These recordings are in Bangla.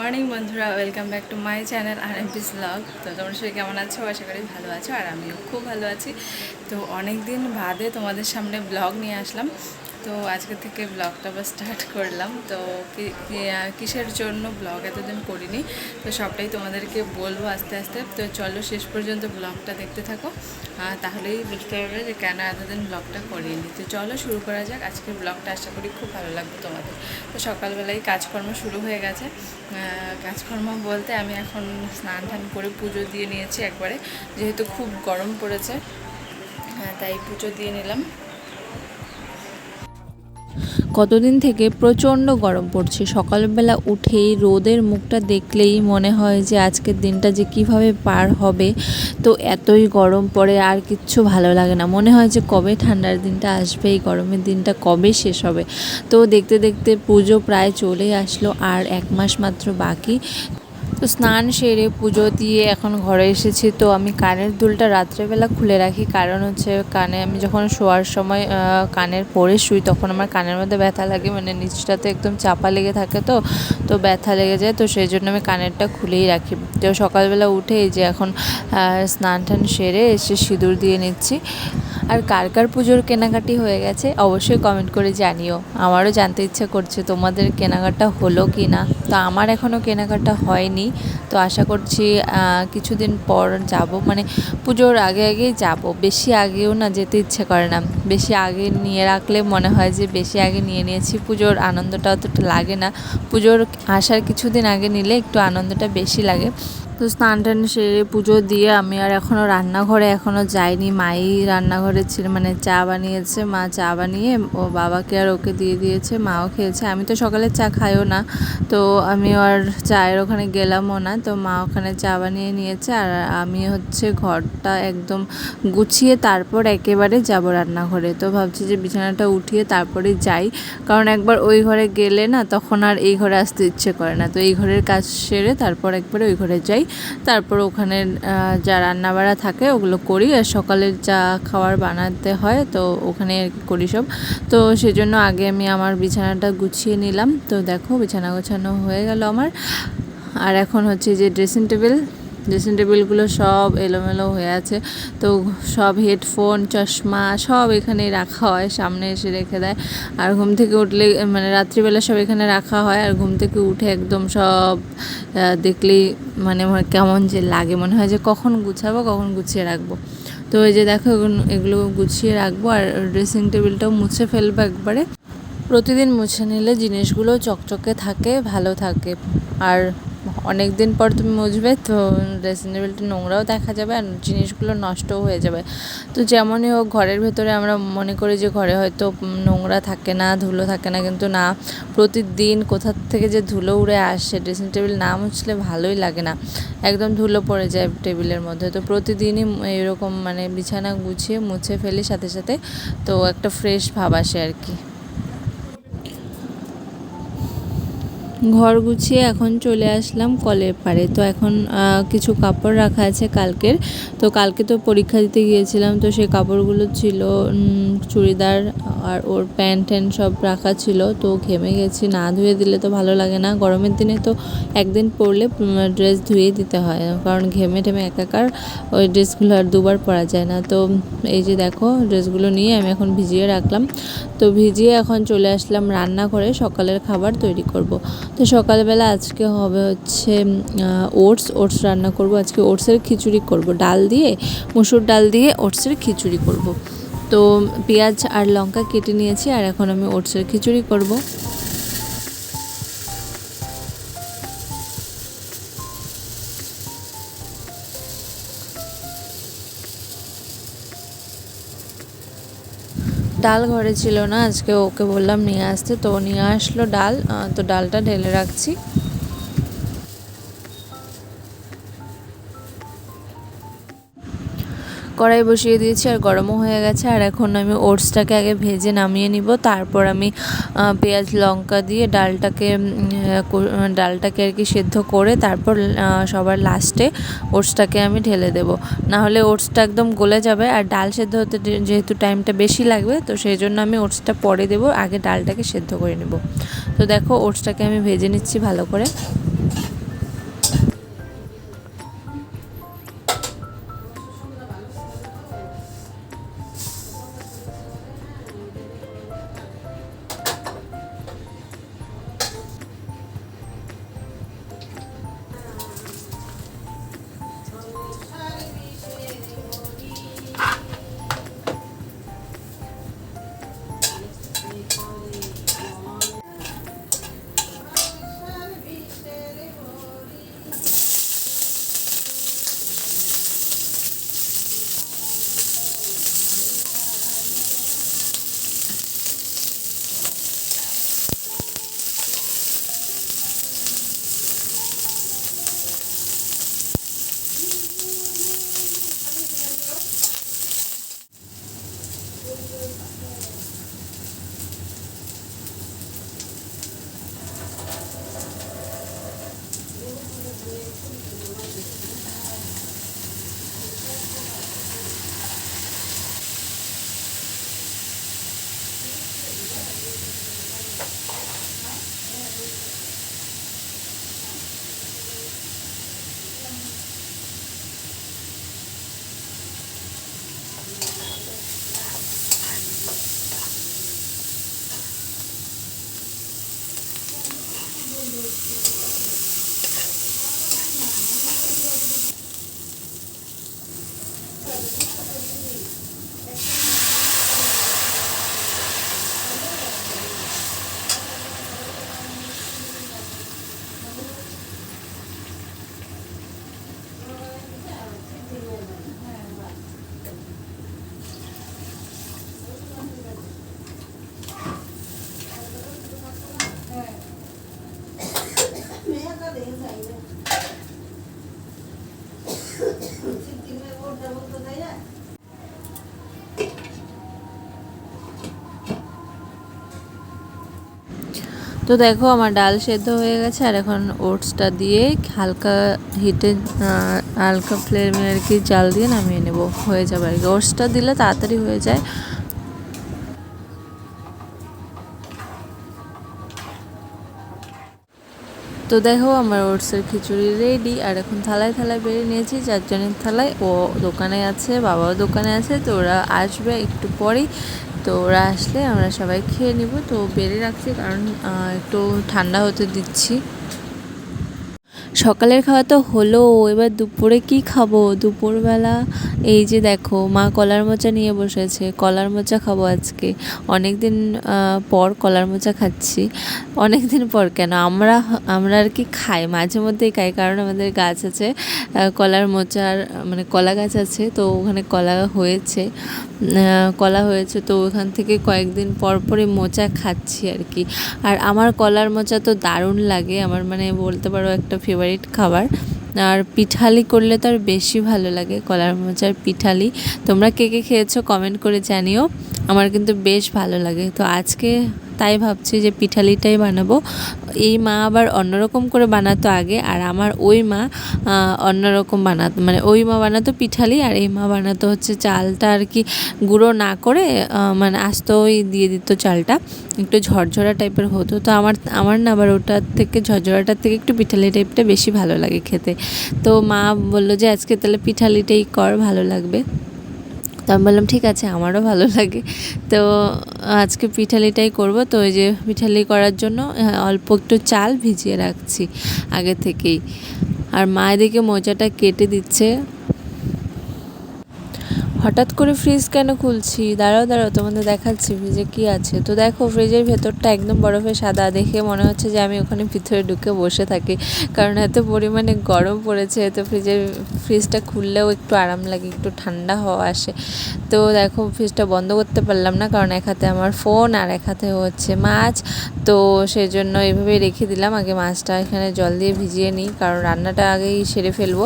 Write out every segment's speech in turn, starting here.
মর্নিং বন্ধুরা, welcome back to my channel R M peace vlog. তো তোমরা সবাই কেমন আছো? আশা করি ভালো আছো আর আমিও খুব ভালো আছি। তো অনেক দিন বাদে তোমাদের সামনে ব্লগ নিয়ে আসলাম। তো আজকে থেকে ব্লগটা আবার স্টার্ট করলাম। তো কিসের জন্য ব্লগ এতদিন করিনি? তো সবটাই তোমাদেরকে বলব আস্তে আস্তে। তো চলো শেষ পর্যন্ত ব্লগটা দেখতে থাকো। তাহলেই বুঝতে পারবে যে কেন এতদিন ব্লগটা করিনি। তো চলো শুরু করা যাক। আজকের ব্লগটা আশা করি খুব ভালো লাগবে তোমাদের। তো সকালবেলায় কাজকর্ম শুরু হয়ে গেছে। কাজকর্ম বলতে আমি এখন স্নান টান করে পুজো দিয়ে নিয়েছি একবারে। যেহেতু খুব গরম পড়েছে আহ, তাই পুজো দিয়ে নিলাম। কতদিন থেকে প্রচণ্ড গরম পড়ছে। সকালবেলা উঠেই রোদের মুখটা দেখলেই মনে হয় যে আজকের দিনটা যে কীভাবে পার হবে। তো এতই গরম পড়ে আর কিচ্ছু ভালো লাগে না। মনে হয় যে কবে ঠান্ডার দিনটা আসবে, এই গরমের দিনটা কবে শেষ হবে। তো দেখতে দেখতে পুজো প্রায় চলে আসলো, আর এক মাস মাত্র বাকি। তো স্নান সেরে পুজো দিয়ে এখন ঘরে এসেছি। তো আমি কানের দুলটা রাত্রেবেলা খুলে রাখি। কারণ হচ্ছে কানে আমি যখন শোয়ার সময় কানের পরে শুই, তখন আমার কানের মধ্যে ব্যথা লাগে। মানে নিচটাতে একদম চাপা লেগে থাকে তো তো ব্যথা লেগে যায়। তো সেই জন্য আমি কানেরটা খুলেই রাখি। তো সকালবেলা উঠে যে এখন স্নান টান সেরে এসে সিঁদুর দিয়ে নিচ্ছি। আর কার কার পুজোর কেনাকাটি হয়ে গেছে অবশ্যই কমেন্ট করে জানিও। আমারও জানতে ইচ্ছা করছে তোমাদের কেনাকাটা হলো কি না তো আমার এখনও কেনাকাটা হয়নি। তো আশা করছি কিছুদিন পর যাব। মানে পুজোর আগে আগেই যাব। বেশি আগেও না যেতে ইচ্ছে করে না। বেশি আগে নিয়ে রাখলে মনে হয় যে বেশি আগে নিয়ে নিয়েছি। পুজোর আনন্দটা অতটা লাগে না। পুজোর আসার কিছুদিন আগে নিলে একটু আনন্দটা বেশি লাগে। তো স্নান টান সেরে পুজো দিয়ে আমি আর এখনও রান্নাঘরে এখনও যাইনি। মাই রান্নাঘরে ছিল মানে চা বানিয়েছে, মা চা বানিয়ে ও বাবাকে আর ওকে দিয়ে দিয়েছে, মাও খেয়েছে। আমি তো সকালে চা খাইও না, তো আমি আর চায়ের ওখানে গেলামও না, তো মা ওখানে চা বানিয়ে নিয়েছে আর আমি হচ্ছে ঘরটা একদম গুছিয়ে তারপর একেবারে যাব রান্নাঘরে। তো ভাবছি যে বিছানাটা উঠিয়ে তারপরে যাই, কারণ একবার ওই ঘরে গেলে না তখন আর এই ঘরে আসতে ইচ্ছে করে না। তো এই ঘরের কাজ সেরে তারপর একবারে ওই ঘরে যাই। তারপর ওখানে যা রান্নাবাড়া থাকে ওগুলো করি। আর সকালের যা খাওয়ার বানাতে হয় তো ওখানে করি সব। তো সেজন্য আগে আমি আমার বিছানাটা গুছিয়ে নিলাম। তো দেখো বিছানা গোছানো হয়ে গেল আমার। আর এখন হচ্ছে যে ড্রেসিং টেবিল ড্রেসিং টেবিলগুলো সব এলোমেলো হয়ে আছে। তো সব হেডফোন চশমা সব এখানে রাখা হয়, সামনে এসে রেখে দেয়। আর ঘুম থেকে উঠলে মানে রাত্রিবেলা সব এখানে রাখা হয়। আর ঘুম থেকে উঠে একদম সব দেখলেই মানে কেমন যে লাগে। মনে হয় যে কখন গুছাবো, কখন গুছিয়ে রাখব। তো এই যে দেখো এগুলো- গুছিয়ে রাখব। আর ড্রেসিং টেবিলটাও মুছে ফেলব একবারে। প্রতিদিন মুছে নিলে জিনিসগুলো চকচকে থাকে, ভালো থাকে। আর অনেক দিন পর তুমি মুছবে, তো ড্রেসিং টেবিলটা নোংরাও দেখা যাবে আর জিনিসগুলো নষ্টও হয়ে যাবে। তো যেমনই হোক, ঘরের ভেতরে আমরা মনে করি যে ঘরে হয়তো নোংরা থাকে না, ধুলো থাকে না, কিন্তু না, প্রতিদিন কোথা থেকে যে ধুলো উড়ে আসে ড্রেসিং টেবিল না মুছলে ভালোই লাগে না। একদম ধুলো পড়ে যায় টেবিলের মধ্যে। তো প্রতিদিনই এরকম মানে বিছানা গুছিয়ে মুছে ফেলি সাথে সাথে, তো একটা ফ্রেশ ভাব আসে আর কি। ঘর গুছিয়ে এখন চলে আসলাম কলের পাড়ে। তো এখন কিছু কাপড় রাখা আছে কালকের। তো কালকে তো পরীক্ষা দিতে গিয়েছিলাম, তো সেই কাপড়গুলো ছিল চুড়িদার আর ওর প্যান্ট ট্যান্ট সব রাখা ছিল। তো ঘেমে গেছি, না ধুয়ে দিলে তো ভালো লাগে না। গরমের দিনে তো একদিন পরলে ড্রেস ধুয়ে দিতে হয়, কারণ ঘেমে টেমে একাকার ওই ড্রেসগুলো আর দুবার পরা যায় না। তো এই যে দেখো, ড্রেসগুলো নিয়ে আমি এখন ভিজিয়ে রাখলাম। তো ভিজিয়ে এখন চলে আসলাম রান্না করে সকালের খাবার তৈরি করব। তো সকালবেলা আজকে হবে হচ্ছে ওটস। ওটস রান্না করব। আজকে ওটসের খিচুড়ি করব। ডাল দিয়ে, মুসুর ডাল দিয়ে ওটসের খিচুড়ি করব। তো পেঁয়াজ আর লঙ্কা কেটে নিয়েছি, আর এখন আমি ওটসের খিচুড়ি করব। ডাল ঘরে ছিল না, আজকে ওকে বললাম নিয়ে আসতে, তো নিয়ে আসলো ডাল তো ডালটা ঢেলে রাখছি। কড়াই বসিয়ে দিয়েছি আর গরমও হয়ে গেছে। আর এখন আমি ওটসটাকে আগে ভেজে নামিয়ে নিব। তারপর আমি পেঁয়াজ, লঙ্কা দিয়ে ডালটাকে ডালটাকে আর কি সেদ্ধ করে তারপর সবার লাস্টে ওটসটাকে আমি ঢেলে দেব। না হলে ওটসটা একদম গলে যাবে। আর ডাল সেদ্ধ হতে যেহেতু টাইমটা বেশি লাগবে, তো সেই জন্য আমি ওটসটা পরে দেবো। আগে ডালটাকে সেদ্ধ করে নেব। তো দেখো, ওটসটাকে আমি ভেজে নিচ্ছি ভালো করে। তো দেখো আমার ডাল সেদ্ধ হয়ে গেছে, আর এখন ওটসটা দিয়ে হালকা হিটে হালকা ফ্লেমে আর কি জাল দিয়ে নামিয়ে নেব। হয়ে যাবে আর কি। ওটসটা দিলে তাড়াতাড়ি হয়ে যায়। তো দেখো, আমার ওটসের খিচুড়ি রেডি আর এখন থালায় থালায় বেরিয়ে নিয়েছি চারজনের থালায় ও দোকানে আছে, বাবাও দোকানে আছে, তো ওরা আসবে একটু পরেই। তো ওরা আসলে আমরা সবাই খেয়ে নিব। তো বেড়ে রাখছি কারণ একটু ঠান্ডা হতে দিচ্ছি। সকালের খাওয়া তো হলো, এবার দুপুরে কি খাব? দুপুরবেলা এই যে দেখো, মা কলার মোচা নিয়ে বসেছে, কলার মোচা খাব আজকে। অনেক দিন পর কলার মোচা খাচ্ছি। অনেক দিন পর কেন? আমরা আমরা আর কি খাই, মাঝে মধ্যেই খাই, কারণ আমাদের গাছ আছে কলার মোচার মানে কলা গাছ আছে, তো ওখানে কলা হয়েছে কলা হয়েছে, তো ওখান থেকে কয়েকদিন পর পরই মোচা খাচ্ছি আর কি। আর আমার কলার মোচা তো দারুণ লাগে, আমার মানে বলতে পারো একটা ফেভারিট খাবার। আর পিঠালি করলে তো আর বেশি ভালো লাগে, কলার মোচার পিঠালি। তোমরা কে কে খেয়েছো কমেন্ট করে জানিও। আমার কিন্তু বেশ ভালো লাগে। তো আজকে তাই ভাবছি যে পিঠালিটাই বানাবো। এই মা আবার অন্যরকম করে বানাতো আগে, আর আমার ওই মা অন্যরকম বানাতো। মানে ওই মা বানাতো পিঠালি, আর এই মা বানাতো হচ্ছে চালটা আর কি গুঁড়ো না করে মানে আস্তই দিয়ে দিত চালটা। একটু ঝরঝরা টাইপের হতো। তো আমার আমার না আবার ওটার থেকে, ঝরঝরাটার থেকে একটু পিঠালি টাইপটা বেশি ভালো লাগে খেতে। তো মা বলল যে, আজকে তাহলে পিঠালিটাই কর, ভালো লাগবে। তো আমি বললাম, ঠিক আছে, আমারও ভালো লাগে। তো আজকে পিঠালিটাই করব। তো ওই যে পিঠালি করার জন্য অল্প একটু চাল ভিজিয়ে রাখছি আগে থেকেই। আর মা এদিকে মোজাটা কেটে দিচ্ছে। হঠাৎ করে ফ্রিজ কেন খুলছি? দাঁড়াও দাঁড়াও, তোমাদের দেখাচ্ছি ফ্রিজে কি আছে? তো দেখো ফ্রিজের ভেতরটা একদম বরফে সাদা। দেখে মনে হচ্ছে যে আমি ওখানে ভিতরে ঢুকে বসে থাকি। কারণ এত পরিমাণে গরম পড়েছে, তো ফ্রিজের ফ্রিজটা খুললেও একটু আরাম লাগে, একটু ঠান্ডা হওয়া আসে। তো দেখো ফ্রিজটা বন্ধ করতে পারলাম না, কারণ এক হাতে আমার ফোন আর এক হাতে হচ্ছে মাছ। তো সেই জন্য এভাবেই রেখে দিলাম। আগে মাছটা এখানে জল দিয়ে ভিজিয়ে নিই, কারণ রান্নাটা আগেই সেরে ফেলব।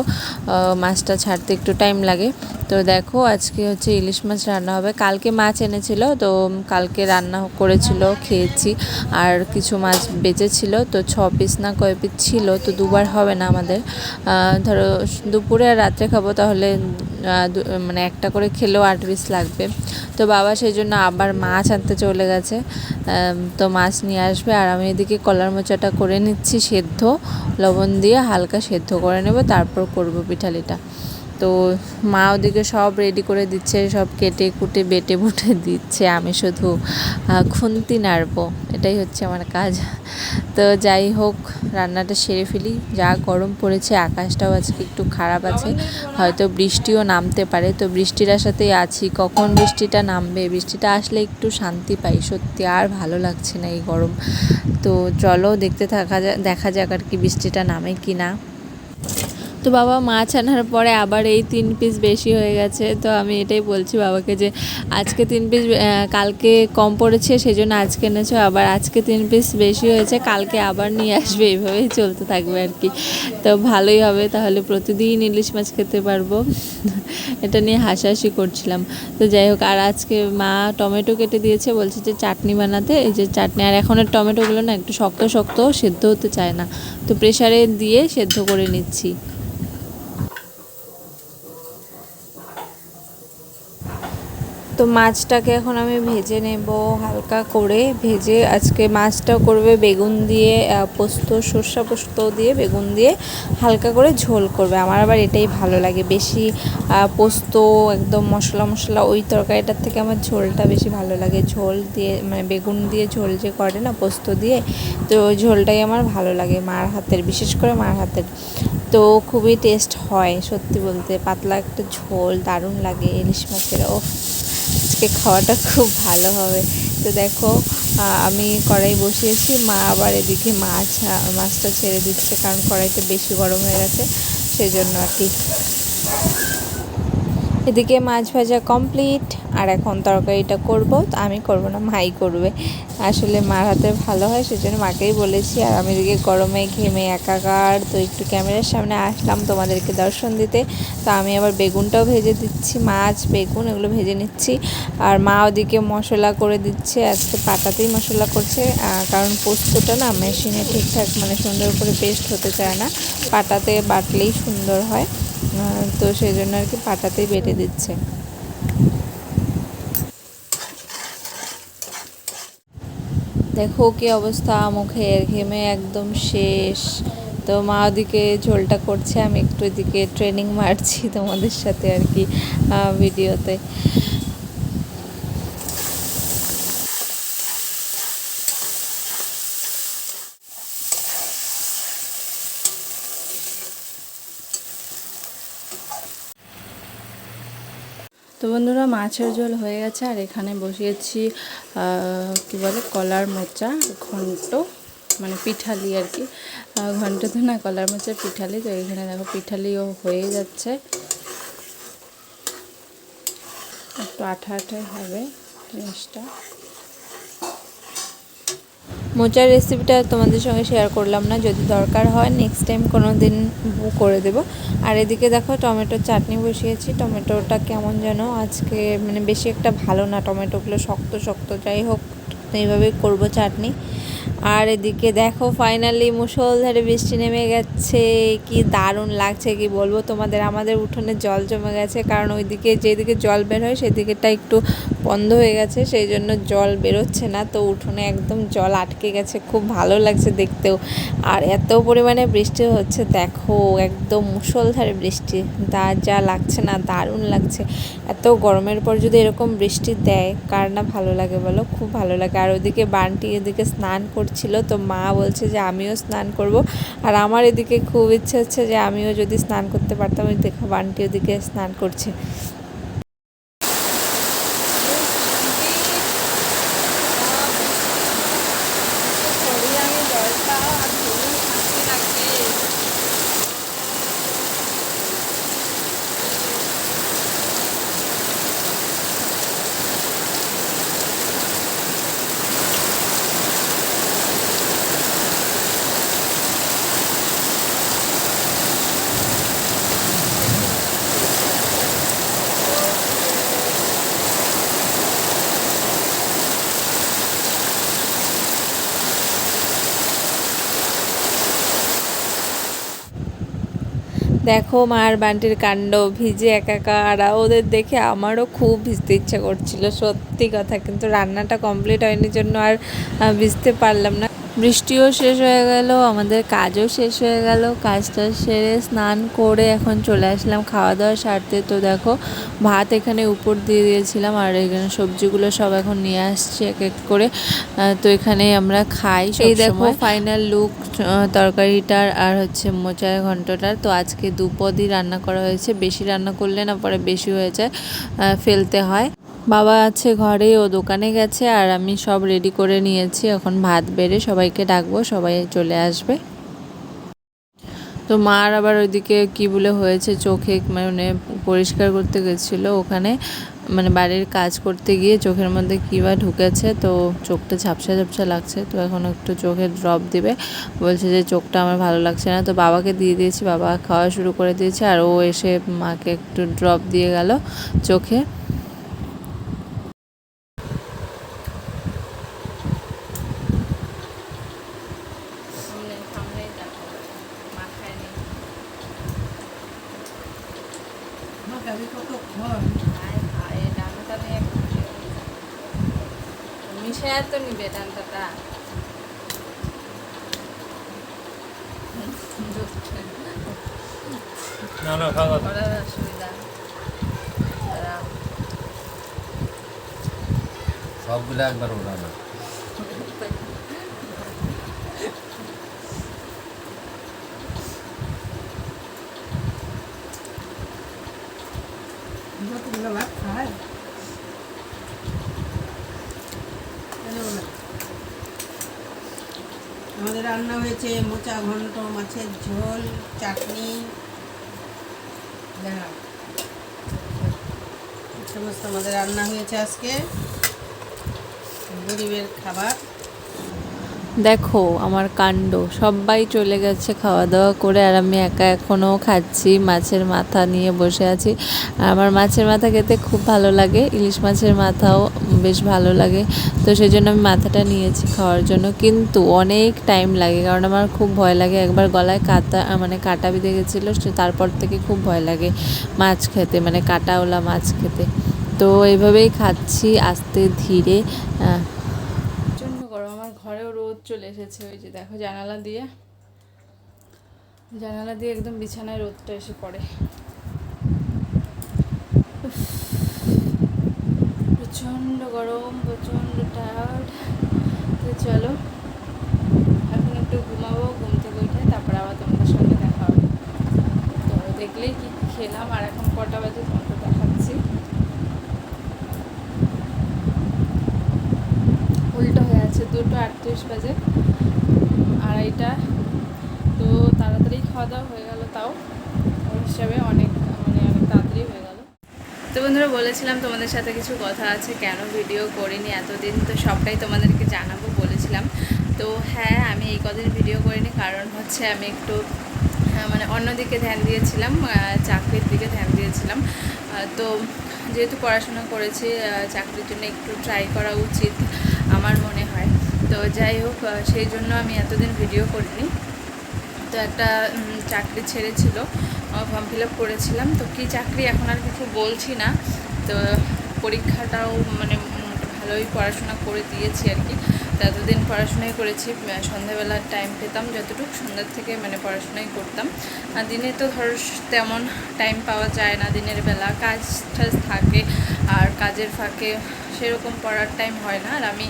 মাছটা ছাড়তে একটু টাইম লাগে। তো দেখো আজকে আজকে হচ্ছে ইলিশ মাছ রান্না হবে। কালকে মাছ এনেছিল, তো কালকে রান্না করেছিল, খেয়েছি। আর কিছু মাছ বেঁচেছিল, তো ছ পিস না কয় পিস ছিল, তো দুবার হবে না আমাদের। ধরো দুপুরে আর রাত্রে খাব, তাহলে মানে একটা করে খেলেও আট পিস লাগবে। তো বাবা সেই জন্য আবার মাছ আনতে চলে গেছে। তো মাছ নিয়ে আসবে, আর আমি এদিকে কলার মোচাটা করে নিচ্ছি সেদ্ধ। লবণ দিয়ে হালকা সেদ্ধ করে নেব, তারপর করব পিঠালিটা। তো মা ওদিকে সব রেডি করে দিচ্ছে, সব কেটে কুটে, বেটে বুটে দিচ্ছে। আমি শুধু খুন্তি নাড়বো। এটাই হচ্ছে আমার কাজ। তো যাই হোক, রান্নাটা সেরে ফেলি। যা গরম পড়েছে, আকাশটাও আজকে একটু খারাপ আছে। হয়তো বৃষ্টিও নামতে পারে। তো বৃষ্টির আশাতেই আছি। কখন বৃষ্টিটা নামবে? বৃষ্টিটা আসলে একটু শান্তি পাই। সত্যি আর ভালো লাগছে না এই গরম। তো চলো, দেখতে থাকা যা, দেখা যাক আর কি বৃষ্টিটা নামে কি না তো বাবা মাছ আনার পরে আবার এই তিন পিস বেশি হয়ে গেছে। তো আমি এটাই বলছি বাবাকে যে, আজকে তিন পিস কালকে কম পড়েছে সেই জন্য আজকে এনেছো, আবার আজকে তিন পিস বেশি হয়েছে, কালকে আবার নিয়ে আসবে। এইভাবেই চলতে থাকবে আর কি। তো ভালোই হবে, তাহলে প্রতিদিন ইলিশ মাছ খেতে পারব। এটা নিয়ে হাসাহাসি করছিলাম। তো যাই হোক, আর আজকে মা টমেটো কেটে দিয়েছে, বলছে যে চাটনি বানাতে। এই যে চাটনি, আর এখনের টমেটোগুলো না একটু শক্ত শক্ত, সেদ্ধ হতে চায় না। তো প্রেসারে দিয়ে সেদ্ধ করে নিচ্ছি। তো মাছটাকে এখন আমি ভেজে নেব হালকা করে। ভেজে আজকে মাছটা করবে বেগুন দিয়ে পোস্ত, সর্ষা পোস্ত দিয়ে, বেগুন দিয়ে হালকা করে ঝোল করবে। আমার আবার এটাই ভালো লাগে। বেশি পোস্ত, একদম মশলা মশলা ওই তরকারিটার থেকে আমার ঝোলটা বেশি ভালো লাগে। ঝোল দিয়ে মানে বেগুন দিয়ে ঝোল যে করে না, পোস্ত দিয়ে, তো ওই ঝোলটাই আমার ভালো লাগে মার হাতের, বিশেষ করে মার হাতের। তো খুবই টেস্ট হয়, সত্যি বলতে। পাতলা একটা ঝোল, দারুণ লাগে ইলিশ মাছের। ও আজকে খাওয়াটা খুব ভালো হবে। তো দেখো আমি কড়াই বসিয়েছি, মা আবার এদিকে মাছ মাছটা ছেড়ে দিচ্ছে কারণ কড়াইতে বেশি গরম হয়ে গেছে সেই জন্য আর কি। এদিকে মাছ ভাজা কমপ্লিট আর এখন তরকারিটা করব। তো আমি করব না, মাই করবে। আসলে মার হাতে ভালো হয়, সেজন্য মাকেই বলেছি, আর আমি এদিকে গরমে ঘেমে একাকার। তো একটু ক্যামেরার সামনে আসলাম তোমাদেরকে দর্শন দিতে। তো আমি আবার বেগুনটাও ভেজে দিচ্ছি, মাছ, বেগুন এগুলো ভেজে নিচ্ছি। আর মা ওদিকে মশলা করে দিচ্ছে, আজকে পাটাতেই মশলা করছে। কারণ পোস্তটা না মেশিনে ঠিকঠাক মানে সুন্দর করে পেস্ট হতে চায় না। পাটাতে বাটলেই সুন্দর হয়। তো সেই জন্য আর কি পাটাতেই বেটে দিচ্ছে। দেখো কি অবস্থা, মুখে ঘেমে একদম শেষ। তো মা ওদিকে ঝোলটা করছে, আমি একটু এদিকে ট্রেনিং মারছি তোমাদের সাথে আর কি ভিডিওতে তো বন্ধুরা মাছের ঝোল হয়ে গেছে, আর এখানে বসিয়েছি কি বলে, কলার মোচা, ঘন্ট মানে পিঠালি আর কি। ঘন্ট তো না, কলার মোচা পিঠালি, তো এখানে দেখো পিঠালিও হয়ে যাচ্ছে। একটু আঠা আঠাই হবে জিনিসটা। মোচার রেসিপিটা তোমাদের সঙ্গে শেয়ার করলাম না, যদি দরকার হয় নেক্সট টাইম কোনো দিন করে দেব। আর এদিকে দেখো টমেটোর চাটনি বসিয়েছি, টমেটোটা কেমন যেন আজকে মানে বেশি একটা ভালো না, টমেটোগুলো শক্ত শক্ত, যাই হোক, এইভাবেই করব চাটনি। আর এদিকে দেখো ফাইনালি মুষলধারে বৃষ্টি নেমে গেছে। কি দারুণ লাগছে, কি বলব তোমাদের? আমাদের উঠোনে জল জমে গেছে, কারণ ওইদিকে যেদিকে জল বের হয় সেদিকেটা একটু বন্ধ হয়ে গেছে, সেই জন্য জল বেরোচ্ছে না। তো উঠোনে একদম জল আটকে গেছে, খুব ভালো লাগছে দেখতেও। আর এত পরিমাণে বৃষ্টি হচ্ছে, দেখো, একদম মুষলধারে বৃষ্টি। তা যা লাগছে না, দারুণ লাগছে। এত গরমের পর যদি এরকম বৃষ্টি দেয়, কার না ভালো লাগে বলো? খুব ভালো লাগে। আর ওদিকে বান্টি এদিকে স্নান করছিল, তো মা বলছে যে আমিও স্নান করব। আর আমার এদিকে খুব ইচ্ছে হচ্ছে যে আমিও যদি স্নান করতে পারতাম, ওই দেখো বান্টি ওদিকে স্নান করছে। দেখো মার বান্টির কাণ্ড, ভিজে একাকার ওদের দেখে আমারও খুব ভিজতে ইচ্ছা করছিল। সত্যি কথা, কিন্তু রান্নাটা কমপ্লিট হয়নি জন্য আর ভিজতে পারলাম না। বৃষ্টিও শেষ হয়ে গেল আমাদের কাজও শেষ হয়ে গেল। কাজটা সেরে স্নান করে এখন চলে আসলাম খাওয়া দাওয়া সারতে। তো দেখো ভাত এখানে উপর দিয়ে দিয়েছিলাম আর এখানে সবজিগুলো সব এখন নিয়ে আসছে এক এক করে। তো এখানে আমরা খাই এই দেখো ফাইনাল লুক তরকারিটার আর হচ্ছে মোচার ঘন্টটার। তো আজকে দুপদই রান্না করা হয়েছে বেশি রান্না করলে না পরে বেশি হয়ে যায় ফেলতে হয়। বাবা আছে ঘরে, ও দোকানে গেছে আর আমি সব রেডি করে নিয়েছি। এখন ভাত বেড়ে সবাইকে ডাকবো, সবাই চলে আসবে। তো মার আবার ওইদিকে কি বলে হয়েছে, চোখে মানে পরিষ্কার করতে গেছিল ওখানে। মানে বাড়ির কাজ করতে গিয়ে চোখের মধ্যে কী বা ঢুকেছে, তো চোখটা ঝাপসা ঝাপসা লাগছে। তো এখন একটু চোখে ড্রপ দিবে। বলছে যে চোখটা আমার ভালো লাগছে না। তো বাবাকে দিয়ে দিয়েছি, বাবা খাওয়া শুরু করে দিয়েছে আর ও এসে মাকে একটু ড্রপ দিয়ে গেল চোখে সামনে সামনেই দেখো মাথায় নেই হায় হায় ডানটা নিয়ে একটু মিশায় তো নিবে ডানটাটা না না খাওয়া দাওয়া অসুবিধা। সবগুলো একবার ওড়ানো আমাদের রান্না হয়েছে মোচা, ঘন্ট, মাছের ঝোল, চাটনি। সমস্ত আমাদের রান্না হয়েছে আজকে। গরিবের খাবার। দেখো, আমার কাণ্ড। সবাই চলে গেছে খাওয়া দাওয়া করে আর আমি একা এখনও খাচ্ছি। মাছের মাথা নিয়ে বসে আছি। আর আমার মাছের মাথা খেতে খুব ভালো লাগে। ইলিশ মাছের মাথাও বেশ ভালো লাগে। তো সেই জন্য আমি মাথাটা নিয়েছি খাওয়ার জন্য। কিন্তু অনেক টাইম লাগে, কারণ আমার খুব ভয় লাগে। একবার গলায় কাটা মানে কাটা বিঁধে গেছিল তারপর থেকে খুব ভয় লাগে মাছ খেতে মানে কাটাওলা মাছ খেতে। তো এইভাবেই খাচ্ছি আস্তে ধীরে আহ, প্রচণ্ড গরম আমার ঘরেও রোদ চলে এসেছে, ওই যে দেখো জানালা দিয়ে। জানালা দিয়ে একদম বিছানায় রোদটা এসে পড়ে। প্রচণ্ড গরম, প্রচণ্ড টায়ার্ড। তো চলো, এখন একটু ঘুমাবো, ঘুম থেকে উঠে তারপর আবার তোমাদের সঙ্গে দেখা হবে। তো দেখলেই কি খেলাম, আর এখন কটা বাজে তোমাকে দেখাচ্ছি। উল্টো আছে দুটো আটত্রিশ বাজে, আড়াইটা। তো তাড়াতাড়ি খাওয়া দাওয়া হয়ে গেল তাও। ওই হিসাবে অনেক মানে অনেক তাড়াতাড়ি হয়ে গেল। তো বন্ধুরা, বলেছিলাম তোমাদের সাথে কিছু কথা আছে, কেন ভিডিও করিনি এতদিন? তো সবটাই তোমাদেরকে জানাব বলেছিলাম। তো হ্যাঁ আমি এই কদিন ভিডিও করিনি, কারণ হচ্ছে আমি একটু মানে অন্যদিকে ধ্যান দিয়েছিলাম চাকরির দিকে ধ্যান দিয়েছিলাম। তো যেহেতু পড়াশোনা করেছি চাকরির জন্য একটু ট্রাই করা উচিত। আমার মনে হয়। তো যাই হোক সেই জন্য আমি এতদিন ভিডিও করিনি। তো একটা চাকরি ছেড়েছিল ফর্ম ফিল আপ করেছিলাম। তো কী চাকরি এখন আর কিছু বলছি না। তো পরীক্ষাটাও মানে ভালোই পড়াশোনা করে দিয়েছি আর কি। এতদিন পড়াশোনাই করেছি সন্ধ্যাবেলার টাইম পেতাম যতটুকু, সন্ধ্যার থেকে মানে পড়াশোনাই করতাম। আর দিনে তো ধর, তেমন টাইম পাওয়া যায় না, দিনের বেলা। কাজ টাজ থাকে, আর কাজের ফাঁকে সেরকম পড়ার টাইম হয় না। আর আমি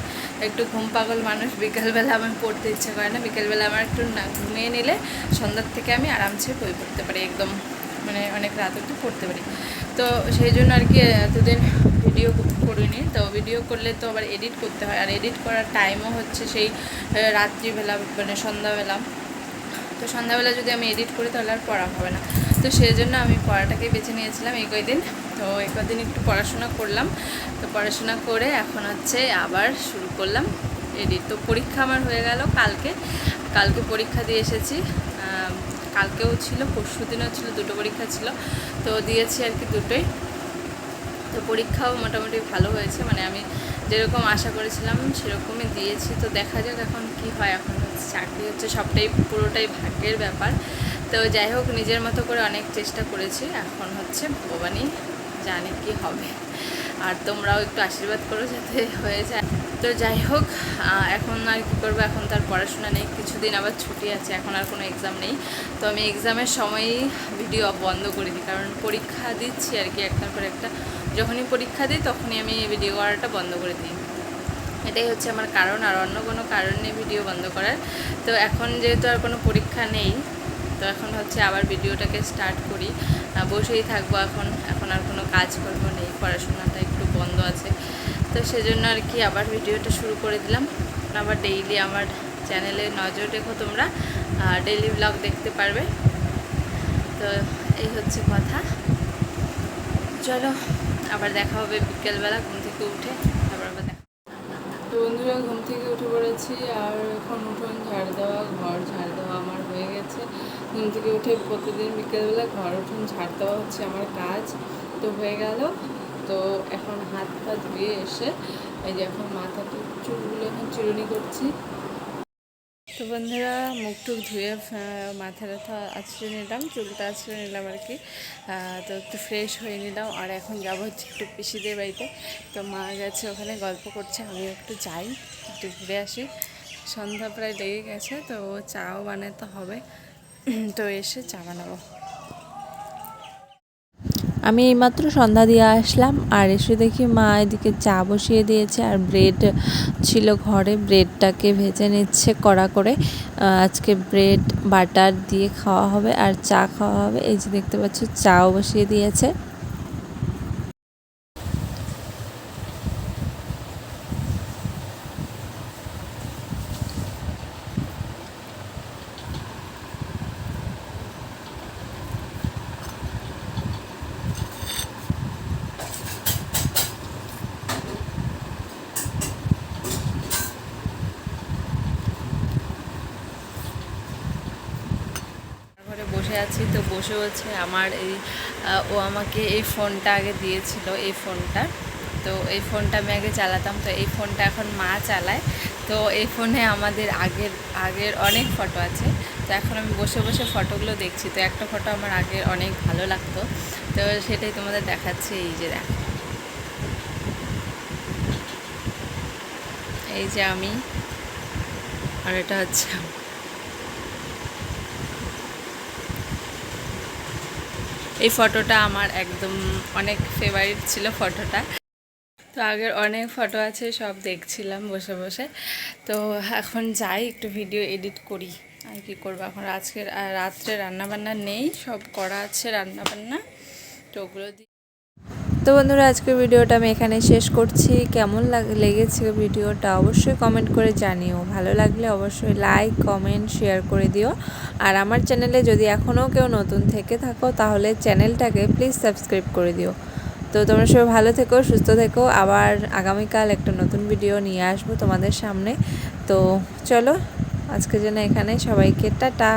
একটু ঘুম পাগল মানুষ, বিকেলবেলা আমার পড়তে ইচ্ছে করে না। বিকেলবেলা আমার একটু না ঘুমিয়ে নিলে সন্ধ্যার থেকে আমি আরামসে বই পড়তে পারি, একদম মানে অনেক রাত অব্দি পড়তে পারি। তো সেই জন্য আর কি এতদিন ভিডিও করিনি। তো ভিডিও করলে তো আবার এডিট করতে হয়। আর এডিট করার টাইমও হচ্ছে সেই রাত্রিবেলা মানে সন্ধ্যাবেলা। তো সন্ধ্যাবেলা যদি আমি এডিট করি তাহলে আর পড়া হবে না। তো সেই জন্য আমি পড়াটাকে বেছে নিয়েছিলাম। এই কয়দিন তো এই কদিন একটু পড়াশোনা করলাম। তো পড়াশোনা করে এখন হচ্ছে আবার শুরু করলাম। এডিট তো পরীক্ষা আমার হয়ে গেল কালকে। কালকে পরীক্ষা দিয়ে এসেছি। কালকেও ছিল, পরশু দিনও ছিল, দুটো পরীক্ষা ছিল। তো দিয়েছি আর কি দুটোই। তো পরীক্ষাও মোটামুটি ভালো হয়েছে। মানে আমি যেরকম আশা করেছিলাম সেরকমই দিয়েছি। তো দেখা যাক এখন কি হয়। এখন চাকরি হচ্ছে সবটাই, পুরোটাই ভাগ্যের ব্যাপার। তো যাই হোক, নিজের মতো করে অনেক চেষ্টা করেছি। এখন হচ্ছে ভগবানই জানে কি হবে। আর তোমরাও একটু আশীর্বাদ করো যাতে হয়ে যায়। তো যাই হোক এখন আর কী করব? এখন তার পড়াশোনা নেই, কিছুদিন আবার ছুটি আছে, এখন আর কোনো এক্সাম নেই। তো আমি এক্সামের সময়ই ভিডিও বন্ধ করে দিই, কারণ পরীক্ষা দিচ্ছি আর কি একটার পর একটা। যখনই পরীক্ষা দিই, তখনই আমি ভিডিও করাটা বন্ধ করে দিই। এটাই হচ্ছে আমার কারণ, আর অন্য কোনো কারণ নেই ভিডিও বন্ধ করার। তো এখন যেহেতু আর কোনো পরীক্ষা নেই তো এখন হচ্ছে আবার ভিডিওটাকে স্টার্ট করি। বসেই থাকব এখন এখন আর কোনো কাজ করব নেই, পড়াশোনাটা একটু বন্ধ আছে। তো সেজন্য আর কি আবার ভিডিওটা শুরু করে দিলাম। আবার ডেইলি আমার চ্যানেলে নজর রেখো তোমরা ডেইলি ব্লগ দেখতে পারবে। তো এই হচ্ছে কথা। চলো, আবার দেখা হবে বিকেলবেলা ঘুম থেকে উঠে তারপর আবার দেখা তো বন্ধুরা, ঘুম থেকে উঠে পড়েছি, আর এখন উঠোন ঝাড় দেওয়া, ঘর ঝাড় আমার হয়ে গেছে। ঘুম থেকে উঠে প্রতিদিন বিকেলবেলা ঘর উঠুন ঝাড় দেওয়া হচ্ছে আমার কাজ। তো হয়ে গেল। তো এখন হাত পা ধুয়ে এসে এই যে এখন মাথাটা চুলগুলো এখন চিরুনি করছি। তো বন্ধুরা, মুখ টুক ধুয়ে মাথা ব্যথা আছড়ে নিলাম, চুলটা আছড়ে নিলাম আর কি। তো একটু ফ্রেশ হয়ে নিলাম। আর এখন যাব হচ্ছে একটু পিসিদের বাড়িতে। তো মা গেছে ওখানে গল্প করছে আমি একটু যাই, একটু ঘুরে আসি। সন্ধ্যা প্রায় লেগে গেছে, তো চাও বানাতে হবে। তো এসে চা বানাবো। আমি এইমাত্র সন্ধ্যা দিয়ে আসলাম, আর এসে দেখি মা এদিকে চা বসিয়ে দিয়েছে, আর ব্রেড ছিল ঘরে। ব্রেডটাকে ভেজে নিচ্ছে কড়া করে। আজকে ব্রেড, বাটার দিয়ে খাওয়া হবে, আর চা খাওয়া হবে। এই যে দেখতে পাচ্ছ, চাও বসিয়ে দিয়েছে ঘরে বসে হচ্ছে আমার এই ও আমাকে এই ফোনটা আগে দিয়েছিল, এই ফোনটা। তো এই ফোনটা আমি আগে চালাতাম, তো এই ফোনটা এখন মা চালায়। তো এই ফোনে আমাদের আগের আগের অনেক ফটো আছে। তো এখন আমি বসে বসে ফটোগুলো দেখছি, তো একটা ফটো আমার আগের অনেক ভালো লাগতো। তো সেটাই তোমাদের দেখাচ্ছি, এই যে দেখো। এই যে আমি, আর এটা হচ্ছে এই ফটোটা আমার একদম অনেক ফেভারিট ছিল ফটোটা। তো আগের অনেক ফটো আছে, সব দেখছিলাম বসে বসে। তো এখন যাই, একটু ভিডিও এডিট করি। আর কি করব এখন? আজকের রাত্রে রান্নাবান্না নেই, সব করা আছে রান্নাবান্না। তো ওগুলো তো বন্ধুরা, আজকের ভিডিওটা আমি এখানে শেষ করছি। কেমন লেগেছে ভিডিওটা অবশ্যই কমেন্ট করে জানিও। ভালো লাগলে অবশ্যই লাইক কমেন্ট শেয়ার করে দিও। আর আমার চ্যানেলে যদি এখনও কেউ নতুন থেকে থাকো, তাহলে চ্যানেলটাকে প্লিজ সাবস্ক্রাইব করে দিও। তো তোমরা সবাই ভালো থেকো, সুস্থ থেকো। আবার আগামীকাল একটা নতুন ভিডিও নিয়ে আসব তোমাদের সামনে। তো চলো, আজকের জন্য এখানে সবাইকে টাটা।